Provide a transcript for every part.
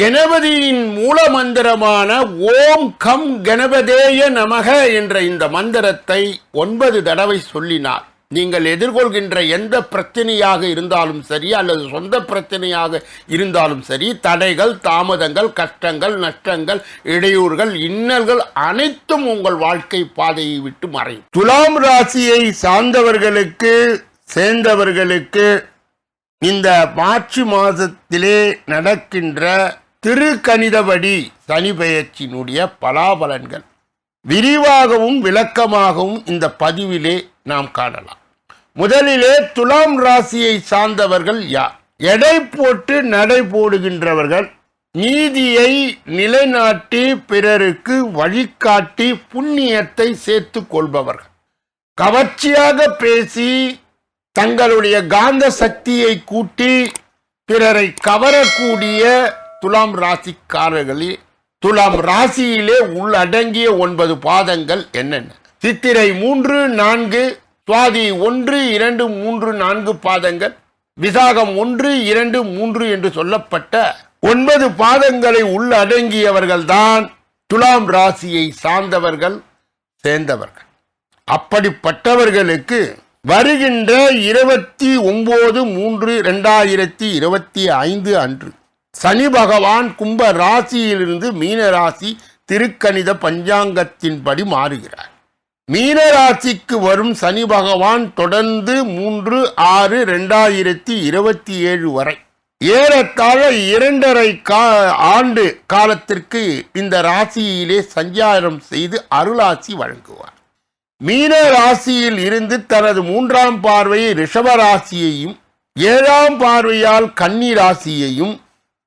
கணபதியின் மூல மந்திரமான ஓம் கம் கணபதேய நமக என்ற இந்த மந்திரத்தை ஒன்பது தடவை சொல்லினார். நீங்கள் எதிர்கொள்கின்ற எந்த பிரச்சனையாக இருந்தாலும் சரி அல்லது சொந்த பிரச்சனையாக இருந்தாலும் சரி தடைகள் தாமதங்கள் கஷ்டங்கள் நஷ்டங்கள் இடையூறுகள் இன்னல்கள் அனைத்தும் உங்கள் வாழ்க்கை பாதையை விட்டு மறையும். துலாம் ராசியை சார்ந்தவர்களுக்கு சேர்ந்தவர்களுக்கு இந்த மார்ச் மாதத்திலே நடக்கின்ற திருக்கணிதபடி சனி பெயர்ச்சியினுடைய பலாபலன்கள். விரிவாகவும் விளக்கமாகவும் இந்த பதிவிலே நாம் காணலாம். முதலிலே துலாம் ராசியை சார்ந்தவர்கள் யார்? எடை போட்டு நடை போடுகின்றவர்கள் நீதியை நிலைநாட்டி பிறருக்கு வழிகாட்டி புண்ணியத்தை சேர்த்து கொள்பவர்கள். கவர்ச்சியாக பேசி தங்களுடைய காந்த சக்தியை கூட்டி பிறரை கவரக்கூடிய துலாம் ராசிக்காரர்களில் துலாம் ராசியிலே உள்ளடங்கிய ஒன்பது பாதங்கள் என்னென்ன? சித்திரை மூன்று நான்கு சுவாதி ஒன்று இரண்டு மூன்று நான்கு பாதங்கள் விசாகம் ஒன்று இரண்டு மூன்று என்று சொல்லப்பட்ட ஒன்பது பாதங்களை உள்ளடங்கியவர்கள்தான் துலாம் ராசியை சார்ந்தவர்கள் சேர்ந்தவர்கள். அப்படிப்பட்டவர்களுக்கு வருகின்ற இருபத்தி ஒன்பது மூன்று இரண்டாயிரத்தி இருபத்தி ஐந்து அன்று சனி பகவான் கும்ப ராசியிலிருந்து மீன ராசி திருக்கணித பஞ்சாங்கத்தின்படி மாறுகிறார். மீன ராசிக்கு வரும் சனி பகவான் தொடர்ந்து மூன்று ஆறு ரெண்டாயிரத்தி இருபத்தி ஏழு வரை. ஏறத்தாழ இரண்டரை கா ஆண்டு காலத்திற்கு இந்த ராசியிலே சஞ்சாரம் செய்து அருளாசி வழங்குவார். மீன ராசியில் இருந்து தனது மூன்றாம் பார்வையை ரிஷப ராசியையும் ஏழாம் பார்வையால் கன்னி ராசியையும்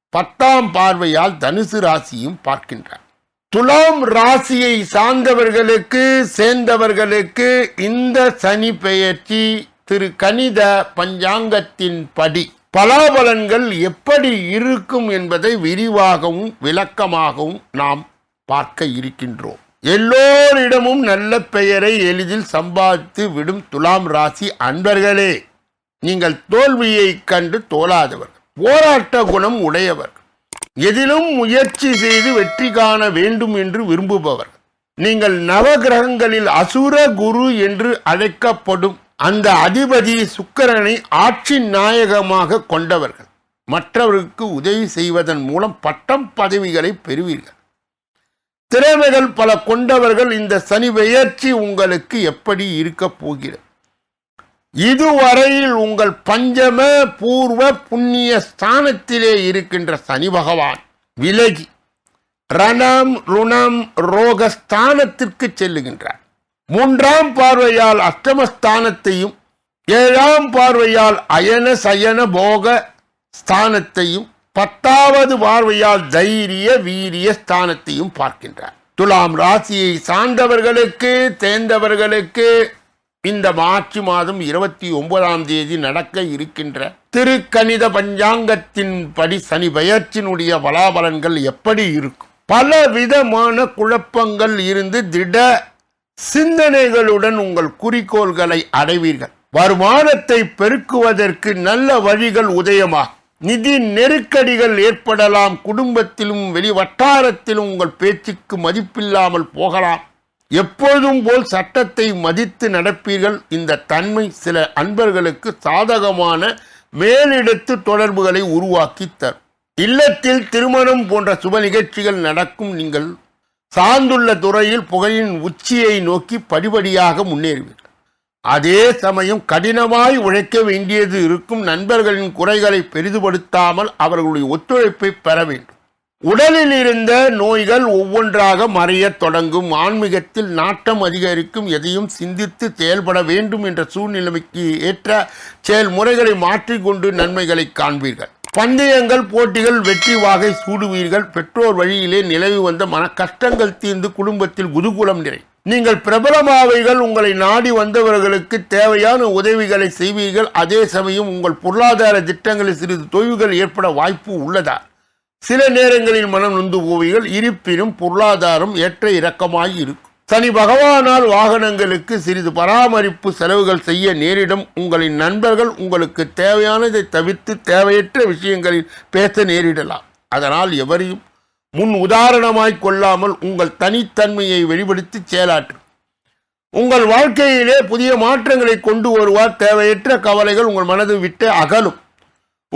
பத்தாம் பார்வையால் தனுசு ராசியும் பார்க்கின்றார். துலாம் ராசியை சார்ந்தவர்களுக்கு சேர்ந்தவர்களுக்கு இந்த சனி பெயர்ச்சி திரு கணித பஞ்சாங்கத்தின் படி. பலாபலன்கள் எப்படி இருக்கும் என்பதை விரிவாகவும் விளக்கமாகவும் நாம் பார்க்க இருக்கின்றோம். எல்லோரிடமும் நல்ல பெயரை எளிதில் சம்பாதித்து விடும் துலாம் ராசி அன்பர்களே நீங்கள் தோல்வியை கண்டு தோலாதவர் போராட்ட குணம் உடையவர். எதிலும் முயற்சி செய்து வெற்றி காண வேண்டும் என்று விரும்புபவர். நீங்கள் நவகிரகங்களில் அசுர குரு என்று அழைக்கப்படும் அந்த அதிபதி சுக்கரனை ஆட்சி நாயகமாக கொண்டவர்கள். மற்றவருக்கு உதவி செய்வதன் மூலம் பட்டம் பதவிகளை பெறுவீர்கள். திறமைகள் பல கொண்டவர்கள். இந்த சனி பெயர்ச்சி உங்களுக்கு எப்படி இருக்கப் போகிறது? இதுவரையில் உங்கள் பஞ்சம பூர்வ புண்ணிய ஸ்தானத்திலே இருக்கின்ற சனி பகவான் விலகி ரணம் ருணம் ரோக ஸ்தானத்திற்கு செல்லுகின்றார். மூன்றாம் பார்வையால் அஷ்டமஸ்தானத்தையும் ஏழாம் பார்வையால் அயன சயன போக ஸ்தானத்தையும் பத்தாவது பார்வையால் தைரிய வீரிய ஸ்தானத்தையும் பார்க்கின்றார். துலாம் ராசியை சார்ந்தவர்களுக்கு தேர்ந்தவர்களுக்கு இந்த மார்ச் மாதம் இருபத்தி ஒன்பதாம் தேதி நடக்க இருக்கின்ற திருக்கணித பஞ்சாங்கத்தின் படி சனி பெயர்ச்சியினுடைய பலாபலன்கள் எப்படி இருக்கும்? பல விதமான குழப்பங்கள் இருந்து திட சிந்தனைகளுடன் உங்கள் குறிக்கோள்களை அடைவீர்கள். வருமானத்தை பெருக்குவதற்கு நல்ல வழிகள் உதயமாகும். நிதி நெருக்கடிகள் ஏற்படலாம். குடும்பத்திலும் வெளி வட்டாரத்திலும் உங்கள் பேச்சுக்கு மதிப்பில்லாமல் போகலாம். எப்பொழுதும் போல் சட்டத்தை மதித்து நடப்பீர்கள். இந்த தன்மை சில அன்பர்களுக்கு சாதகமான மேலிடத்து தொடர்புகளை உருவாக்கி தரும். இல்லத்தில் திருமணம் போன்ற சுப நிகழ்ச்சிகள் நடக்கும் நீங்கள் சார்ந்துள்ள துறையில் புகையின் உச்சியை நோக்கி படிபடியாக முன்னேறுவீர்கள். அதே சமயம் கடினமாய் உழைக்க வேண்டியது இருக்கும் நண்பர்களின் குறைகளை பெரிதுபடுத்தாமல் அவர்களுடைய ஒத்துழைப்பை பெற வேண்டும். உடலில் இருந்த நோய்கள் ஒவ்வொன்றாக மறையத் தொடங்கும். ஆன்மீகத்தில் நாட்டம் அதிகரிக்கும். எதையும் சிந்தித்து செயல்பட வேண்டும் என்ற சூழ்நிலைமைக்கு ஏற்ற செயல்முறைகளை மாற்றிக்கொண்டு நன்மைகளை காண்பீர்கள். பந்தயங்கள் போட்டிகள் வெற்றி வாகை சூடுவீர்கள். பெற்றோர் வழியிலே நிலவி வந்த மன கஷ்டங்கள் தீர்ந்து குடும்பத்தில் குதூகுலம் நிறை நீங்கள் பிரபலமாவைகள் உங்களை நாடி வந்தவர்களுக்கு தேவையான உதவிகளை செய்வீர்கள். அதே சமயம் உங்கள் பொருளாதார திட்டங்களில் சிறிது தொய்வுகள் ஏற்பட வாய்ப்பு உள்ளதா? சில நேரங்களில் மனம் நொந்து போவீர்கள். இருப்பினும் பொருளாதாரம் ஏற்ற இறக்கமாய் இருக்கும். சனி பகவானால் வாகனங்களுக்கு சிறிது பராமரிப்பு செலவுகள் செய்ய நேரிடும். உங்களின் நண்பர்கள் உங்களுக்கு தேவையானதை தவிர்த்து தேவையற்ற விஷயங்களில் பேச நேரிடலாம். அதனால் எவரையும் முன் உதாரணமாய் கொள்ளாமல் உங்கள் தனித்தன்மையை வெளிப்படுத்தி செயலாற்று உங்கள் வாழ்க்கையிலே புதிய மாற்றங்களை கொண்டு வருவார். தேவையற்ற கவலைகள் உங்கள் மனதை விட்டு அகலும்.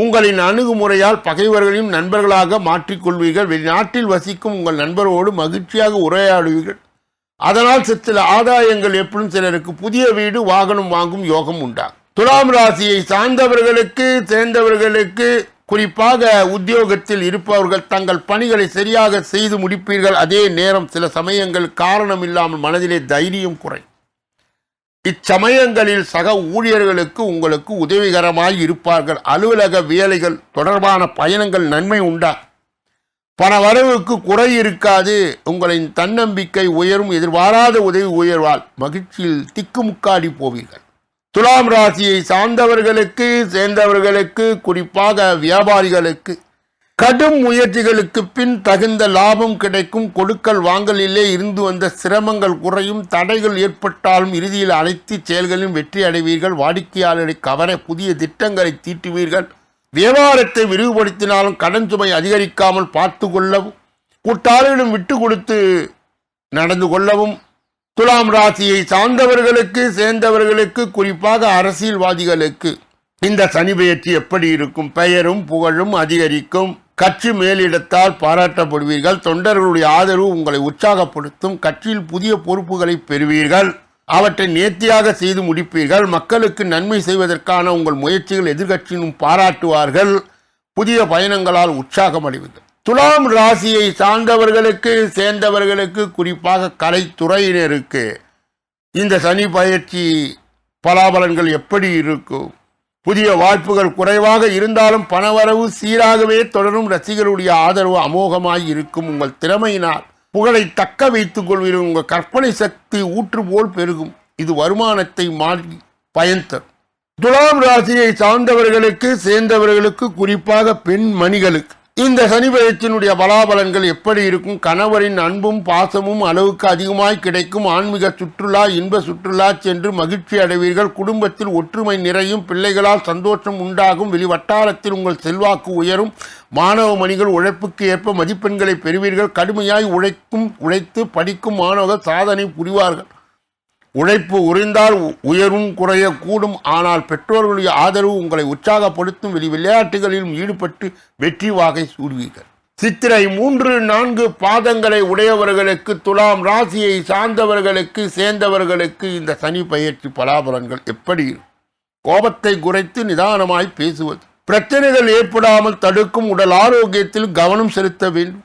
உங்களின் அணுகுமுறையால் பகைவர்களையும் நண்பர்களாக மாற்றிக்கொள்வீர்கள். வெளிநாட்டில் வசிக்கும் உங்கள் நண்பரோடு மகிழ்ச்சியாக உரையாடுவீர்கள். அதனால் சில ஆதாயங்கள் எப்படும் சிலருக்கு புதிய வீடு வாகனம் வாங்கும் யோகம் உண்டாகும். துலாம் ராசியை சார்ந்தவர்களுக்கு சேர்ந்தவர்களுக்கு குறிப்பாக உத்தியோகத்தில் இருப்பவர்கள் தங்கள் பணிகளை சரியாக செய்து முடிப்பீர்கள். அதே நேரம் சில சமயங்கள் காரணம் இல்லாமல் மனதிலே தைரியம் குறையும். இச்சமயங்களில் சக ஊழியர்களுக்கு உங்களுக்கு உதவிகரமாய் இருப்பார்கள். அலுவலக வேலைகள் தொடர்பான பயணங்கள் நன்மை உண்டா? பண வரவுக்கு குறை இருக்காது. உங்களின் தன்னம்பிக்கை உயரும். எதிர்பாராத உதவி உயர்வால் மகிழ்ச்சியில் திக்குமுக்காடி போவீர்கள். துலாம் ராசியை சார்ந்தவர்களுக்கு சேர்ந்தவர்களுக்கு குறிப்பாக வியாபாரிகளுக்கு கடும் முயற்சிகளுக்கு பின் தகுந்த லாபம் கிடைக்கும் கொடுக்கல் வாங்கலிலே இருந்து வந்த சிரமங்கள் குறையும் தடைகள் ஏற்பட்டாலும் இறுதியில் அனைத்து செயல்களிலும் வெற்றி அடைவீர்கள் வாடிக்கையாளரை கவர புதிய திட்டங்களை தீட்டுவீர்கள். வியாபாரத்தை விரிவுபடுத்தினாலும் கடன் சுமை அதிகரிக்காமல் பார்த்து கொள்ளவும் கூட்டாளிகளும் விட்டு கொடுத்து நடந்து கொள்ளவும் துலாம் ராசியை சார்ந்தவர்களுக்கு சேர்ந்தவர்களுக்கு குறிப்பாக அரசியல்வாதிகளுக்கு இந்த சனி பெயர்ச்சி எப்படி இருக்கும்? பெயரும் புகழும் அதிகரிக்கும். கட்சி மேலிடத்தால் பாராட்டப்படுவீர்கள். தொண்டர்களுடைய ஆதரவு உங்களை உற்சாகப்படுத்தும். கட்சியில் புதிய பொறுப்புகளை பெறுவீர்கள். அவற்றை நேர்த்தியாக செய்து முடிப்பீர்கள். மக்களுக்கு நன்மை செய்வதற்கான உங்கள் முயற்சிகள் எதிர்கட்சியினும் பாராட்டுவார்கள். புதிய பயணங்களால் உற்சாகம் அடைவீர்கள் துலாம் ராசியை சார்ந்தவர்களுக்கு சேர்ந்தவர்களுக்கு குறிப்பாக கலைத்துறையினருக்கு இந்த சனி பயிற்சி பலாபலன்கள் எப்படி இருக்கும்? புதிய வாய்ப்புகள் குறைவாக இருந்தாலும் பணவரவு சீராகவே தொடரும். ரசிகருடைய ஆதரவு அமோகமாய் இருக்கும் உங்கள் திறமையினால். புகழை தக்க வைத்துக் கொள்வீர்கள். உங்கள் கற்பனை சக்தி ஊற்று போல் பெருகும். இது வருமானத்தை மாற்றி பயன் தரும். துலாம் ராசியை சார்ந்தவர்களுக்கு சேர்ந்தவர்களுக்கு குறிப்பாக பெண் மணிகளுக்கு இந்த சனி பயிற்சியினுடைய பலாபலன்கள் எப்படி இருக்கும்? கணவரின் அன்பும் பாசமும் அளவுக்கு அதிகமாய் கிடைக்கும். ஆன்மீக சுற்றுலா இன்ப சுற்றுலா சென்று மகிழ்ச்சி அடைவீர்கள். குடும்பத்தில் ஒற்றுமை நிறையும். பிள்ளைகளால் சந்தோஷம் உண்டாகும். வெளி வட்டாரத்தில் உங்கள் செல்வாக்கு உயரும். மாணவ மணிகள் உழைப்புக்கு ஏற்ப மதிப்பெண்களை பெறுவீர்கள். கடுமையாய் உழைக்கும் உழைத்து படிக்கும் மாணவர்கள் சாதனை புரிவார்கள். உழைப்பு உறிந்தால் உ- உயரும் குறையக்கூடும் ஆனால் பெற்றோர்களுடைய ஆதரவு உங்களை உற்சாகப்படுத்தும். வெளி விளையாட்டுகளிலும் ஈடுபட்டு வெற்றி வாகை சூடுவீர்கள். சித்திரை மூன்று நான்கு பாதங்களை உடையவர்களுக்கு துலாம் ராசியை சார்ந்தவர்களுக்கு சேர்ந்தவர்களுக்கு இந்த சனி பயிற்சி பலாபலன்கள் எப்படி கோபத்தை குறைத்து நிதானமாய் பேசுவது. பிரச்சனைகள் ஏற்படாமல் தடுக்கும். உடல் ஆரோக்கியத்தில் கவனம் செலுத்த வேண்டும்.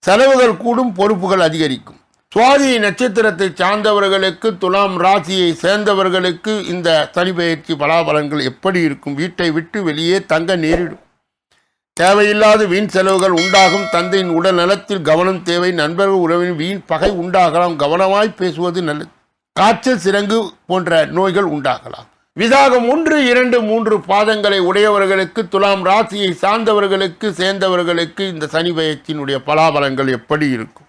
செலவுகள் கூடும். பொறுப்புகள் அதிகரிக்கும். சுவாதி நட்சத்திரத்தை சார்ந்தவர்களுக்கு துலாம் ராசியை சேர்ந்தவர்களுக்கு இந்த சனி பயிற்சி பலாபலன்கள் எப்படி இருக்கும்? வீட்டை விட்டு வெளியே தங்க நேரிடும். தேவையில்லாத வீண் செலவுகள் உண்டாகும். தந்தையின் உடல் நலத்தில் கவனம் தேவை. நண்பர்கள் உறவின் வீண் பகை உண்டாகலாம். கவனமாய் பேசுவது நல்லது. காய்ச்சல் சிறங்கு போன்ற நோய்கள் உண்டாகலாம். விதாகம் ஒன்று இரண்டு மூன்று பாதங்களை உடையவர்களுக்கு துலாம் ராசியை சார்ந்தவர்களுக்கு சேர்ந்தவர்களுக்கு இந்த சனி பயிற்சியினுடைய பலாபலங்கள் எப்படி இருக்கும்?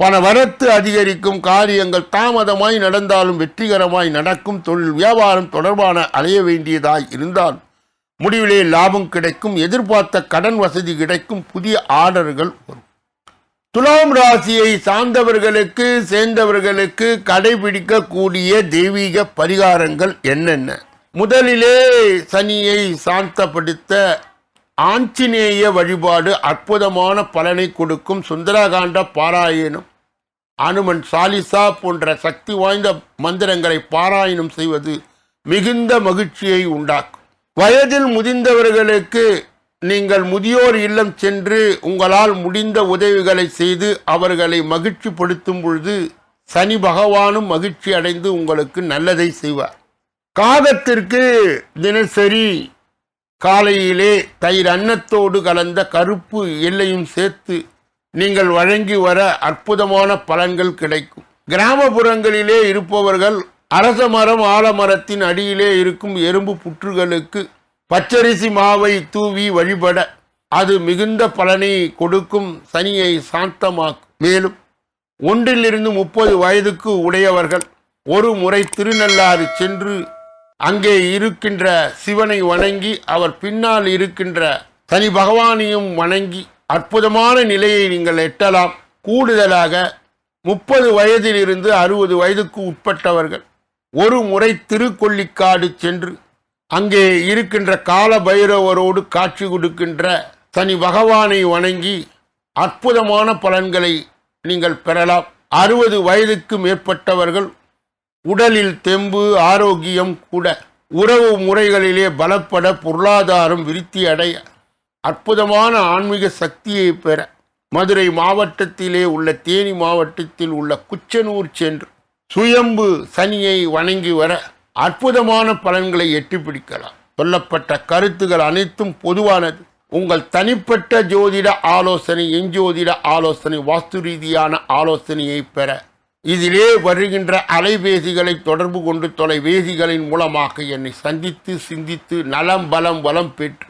பண வரத்து அதிகரிக்கும் காரியங்கள் தாமதமாய் நடந்தாலும் வெற்றிகரமாய் நடக்கும் தொழில் வியாபாரம் தொடர்பான அலைய வேண்டியதாய் இருந்தால் முடிவிலே லாபம் கிடைக்கும் எதிர்பார்த்த கடன் வசதி கிடைக்கும் புதிய ஆர்டர்கள் வரும். துலாம் ராசியை சார்ந்தவர்களுக்கு சேர்ந்தவர்களுக்கு கடைபிடிக்கக்கூடிய தெய்வீக பரிகாரங்கள் என்னென்ன? முதலிலே சனியை சாந்தப்படுத்த ஆஞ்சநேய வழிபாடு அற்புதமான பலனை கொடுக்கும். சுந்தரகாண்ட பாராயணம் அனுமன் சாலிசா போன்ற சக்தி வாய்ந்த மந்திரங்களை பாராயணம் செய்வது மிகுந்த மகிழ்ச்சியை உண்டாக்கும். வயதில் முதிர்ந்தவர்களுக்கு நீங்கள் முதியோர் இல்லம் சென்று உங்களால் முடிந்த உதவிகளை செய்து அவர்களை மகிழ்ச்சிப்படுத்தும் பொழுது சனி பகவானும் மகிழ்ச்சி அடைந்து உங்களுக்கு நல்லதை செய்வார். காகத்திற்கு தினசரி காலையிலே தயிர் அன்னத்தோடு கலந்த கருப்பு எல்லையும் சேர்த்து நீங்கள் வழங்கி வர அற்புதமான பலன்கள் கிடைக்கும். கிராமப்புறங்களிலே இருப்பவர்கள் அரச மரம் ஆலமரத்தின் அடியிலே இருக்கும் எறும்பு புற்றுகளுக்கு பச்சரிசி மாவை தூவி வழிபட அது மிகுந்த பலனை கொடுக்கும் சனியை சாந்தமாக்கும். மேலும் ஒன்றிலிருந்து முப்பது வயதுக்கு உடையவர்கள் ஒரு முறை திருநள்ளாறு சென்று அங்கே இருக்கின்ற சிவனை வணங்கி அவர் பின்னால் இருக்கின்ற சனி பகவானையும் வணங்கி அற்புதமான நிலையை நீங்கள் எட்டலாம். கூடுதலாக முப்பது வயதிலிருந்து அறுபது வயதுக்கு உட்பட்டவர்கள் ஒரு முறை திருக்கொள்ளிக்காடு சென்று அங்கே இருக்கின்ற கால பைரவரோடு காட்சி கொடுக்கின்ற தனி பகவானை வணங்கி அற்புதமான பலன்களை நீங்கள் பெறலாம். அறுபது வயதுக்கு மேற்பட்டவர்கள் உடலில் தெம்பு ஆரோக்கியம் கூட உறவு முறைகளிலே பலப்பட பொருளாதாரம் விருத்தி அடைய அற்புதமான ஆன்மீக சக்தியை பெற மதுரை மாவட்டத்திலே உள்ள தேனி மாவட்டத்தில் உள்ள குச்சனூர் சென்று சுயம்பு சனியை வணங்கி வர அற்புதமான பலன்களை எட்டி பிடிக்கலாம். சொல்லப்பட்ட கருத்துகள் அனைத்தும் பொதுவானது. உங்கள் தனிப்பட்ட ஜோதிட ஆலோசனை எஞ்சோதிட ஆலோசனை வாஸ்து ரீதியான ஆலோசனையை பெற இதிலே வருகின்ற அலைபேசிகளை தொடர்பு கொண்டு தொலைபேசிகளின் மூலமாக என்னை சந்தித்து சிந்தித்து நலம் பலம் வளம் பெற்று